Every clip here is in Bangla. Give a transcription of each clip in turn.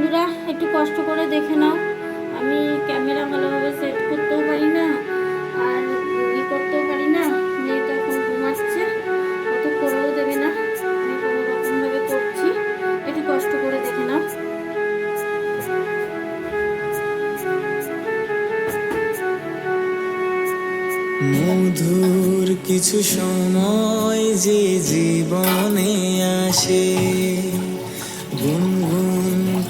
বন্ধুরা, একটু কষ্ট করে দেখে নাও। আমি ক্যামেরা ভালোভাবে সেট করতেও পারি না, আর ই করতেও পারি না মেয়েটা এখন ঘুমাচ্ছে অত করেও দেবে না। আমি কোনো রকমভাবে করছি, একটু কষ্ট করে দেখে নাও। মধুর কিছু সময় যে জীবনে আসে।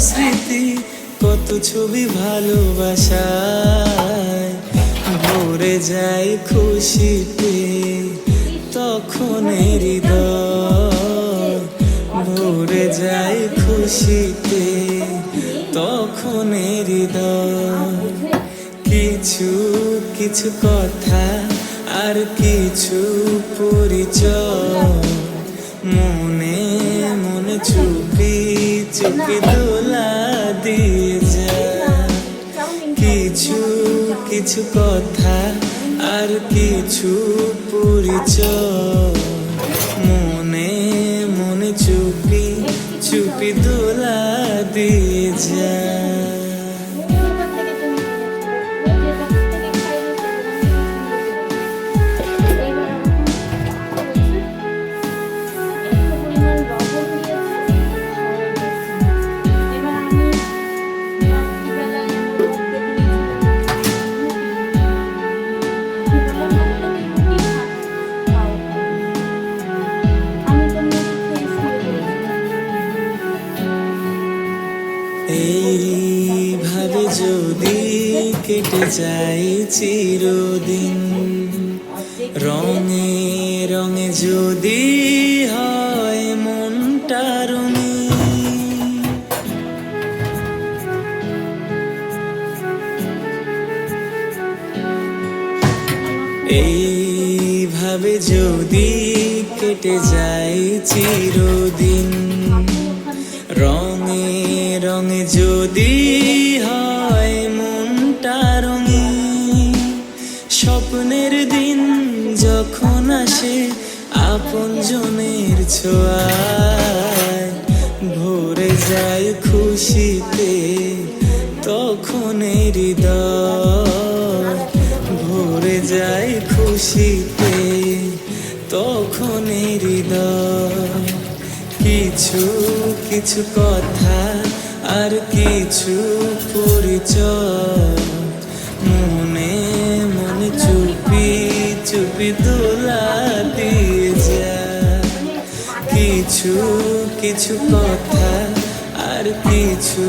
স্মৃতি, কত ছবি ভালোবাসায়। ভরে যায় খুশিতে, তখন হৃদয়। ভরে যায় খুশিতে, তখন হৃদয়। কিছু কিছু কথা আর কিছু পরিচয়। মনে মনে চুপি চুপি দোলা দিয়ে যা কিছু কিছু কথা আর কিছু পরিচয়। মনে মনে চুপি চুপি দোলা দিয়ে যায়। যায় চিরদিন। রঙে রঙে যদি হয় মনটা রঙিন এইভাবে যদি কেটে যায় চিরদিন। রঙে রঙে যদি হয় স্বপ্নের দিন যখন আসে, আপন জনের ছোঁয়ায় ভরে যায় খুশিতে, তখন হৃদয় ভরে যায় খুশিতে, তখন হৃদয় কিছু কিছু কথা আর কিছু পরিচয় চুপি দোলা দিয়ে যায় কিছু কিছু কথা আর কিছু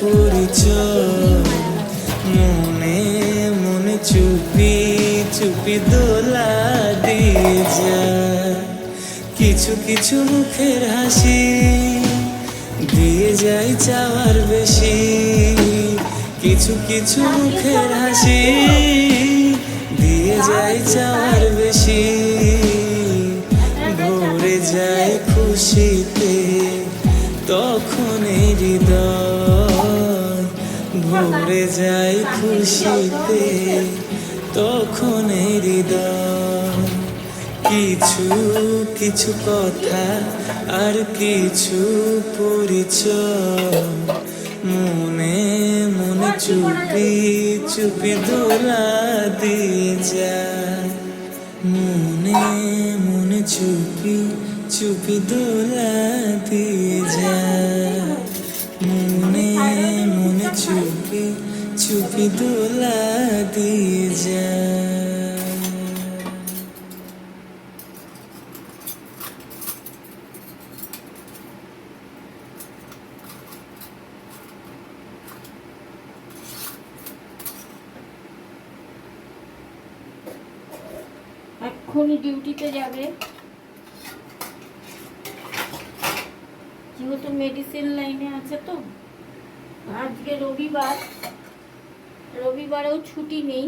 পরিচয়। মনে মনে চুপি চুপি দোলা দিয়ে যায় কিছু কিছু মুখের হাসি দিয়ে যায় চাওয়ার বেশি। কিছু কিছু মুখের হাসি যায় চাওয়ার বেশি, ভরে যায় খুশিতে তখন হৃদয় ভরে যায় খুশিতে তখন হৃদয়। কিছু কিছু কথা আর কিছু পরিচয় মনে মনে চুপি চুপি দোলা যায়। মনে মনে চুপি চুপি দোলা দিয়ে মনে মনে চুপি চুপি দোলা দিয়ে যায়। এক্ষুনি ডিউটিতে যাবে। যেহেতু মেডিসিন লাইনে আছে তো, আজকে রবিবার, রবিবারেও ছুটি নেই।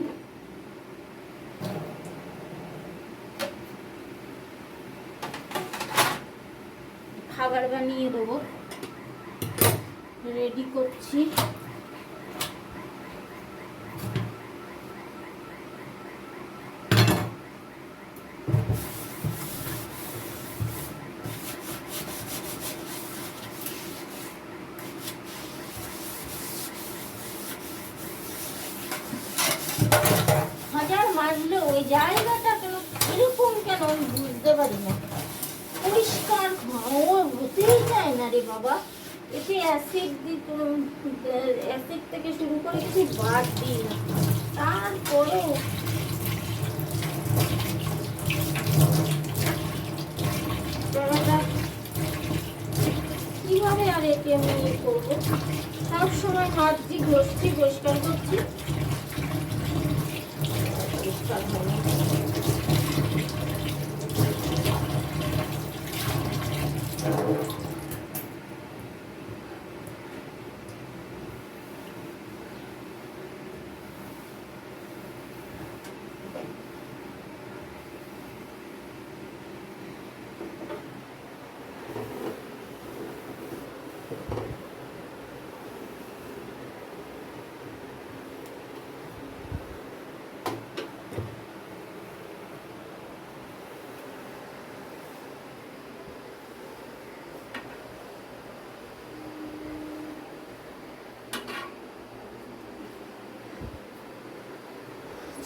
খাবার বানিয়ে দেবো। রেডি করছি। জায়গাটা কেন, এরকম কেন আমি বুঝতে পারি না। পরিষ্কার ও হতেই চায় না রে বাবা। এতে অ্যাসিড দিত অ্যাসিড থেকে শুরু করে কিছু বাদ দিই না। তারপরেও কীভাবে আর এটি আমি ইয়ে করব? সব সময় হাতটি ঘষছি পরিষ্কার করছি। Thank you.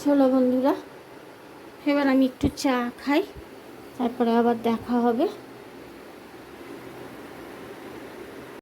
চলো বন্ধুরা এবার আমি একটু চা খাই তারপরে আবার দেখা হবে।